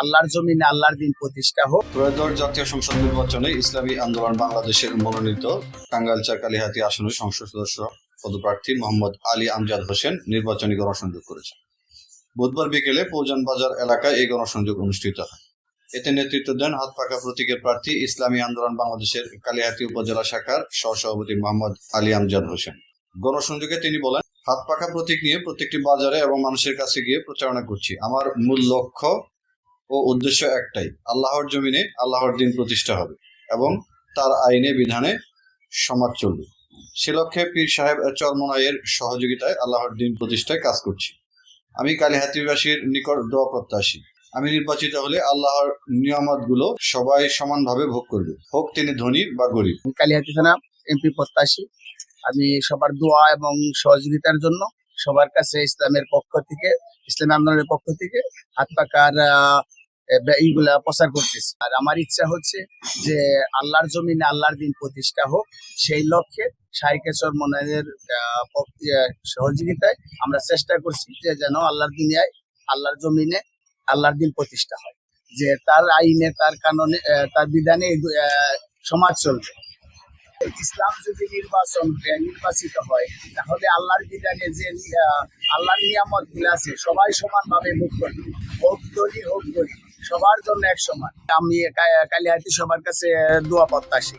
আল্লাহর জমিনে আল্লাহর দিন প্রতিষ্ঠা হোক। ত্রয়োদশ জাতীয় সংসদ নির্বাচনে ইসলামী আন্দোলন বাংলাদেশের মনোনীত টাঙ্গাইল কালিহাতি আসনের সংসদ সদস্য পদপ্রার্থী মোহাম্মদ আলী আমজাদ হোসেন নির্বাচনী গণসংযোগ করেছেন। বুধবার বিকেলে পৌজান বাজার এলাকায় এই গণসংযোগ অনুষ্ঠিত হয়। এতে নেতৃত্ব দেন হাত পাকা প্রতীকের প্রার্থী ইসলামী আন্দোলন বাংলাদেশের কালিহাতি উপজেলা শাখার সহসভাপতি মোহাম্মদ আলী আমজাদ হোসেন। গণসংযোগে তিনি বলেন হাত পাকা প্রতীক নিয়ে প্রত্যেকটি বাজারে এবং মানুষের কাছে গিয়ে প্রচারণা করছি। আমার মূল লক্ষ্য ও উদ্দেশ্য একটাই, আল্লাহর জমিনে আল্লাহর দিন প্রতিষ্ঠা হবে এবং তার আইনে, বিধানে সমাজ চলবে। সে লক্ষ্যে পীর সাহেব চরমনাইয়ের সহযোগিতায় আল্লাহর দিন প্রতিষ্ঠায় কাজ করছি। আমি কালীহাতিবাসীর নিকট দোয়া প্রত্যাশী। আমি নির্বাচিত হলে আল্লাহর নিয়ামতগুলো সবাই সমানভাবে ভোগ করবে। হোক তিনি ধনী বা গরিব। কালিহাতি থানা এমপি প্রত্যাশী। আমি সবার দোয়া এবং সহযোগিতার জন্য সবার কাছে ইসলামের পক্ষ থেকে, ইসলামী আন্দোলনের পক্ষ থেকে হাত পাকার এইগুলা প্রচার করতেছি। আর আমার ইচ্ছা হচ্ছে যে আল্লাহর জমিনে আল্লাহর দিন প্রতিষ্ঠা হোক, সেই লক্ষ্যে শাহিকেশ্বর মনের সহযোগিতায় আমরা চেষ্টা করছি যে যেন আল্লাহর দুনিয়ায় আল্লাহর জমিনে আল্লাহর দিন প্রতিষ্ঠা হয়। যে তার আইনে, তার কাননে তার বিধানে সমাজ চলবে। ইসলাম যদি নির্বাচন নির্বাচিত হয়, তাহলে আল্লাহর বিধানে যে আল্লাহর নিয়ামতগুলো আছে, সবাই সমান ভাবে মুখ করবে হোক ধনী, হোক গরিব। সবার জন্য এক সমান। আমি কালিহাতি সবার কাছে দোয়া প্রত্যাশী।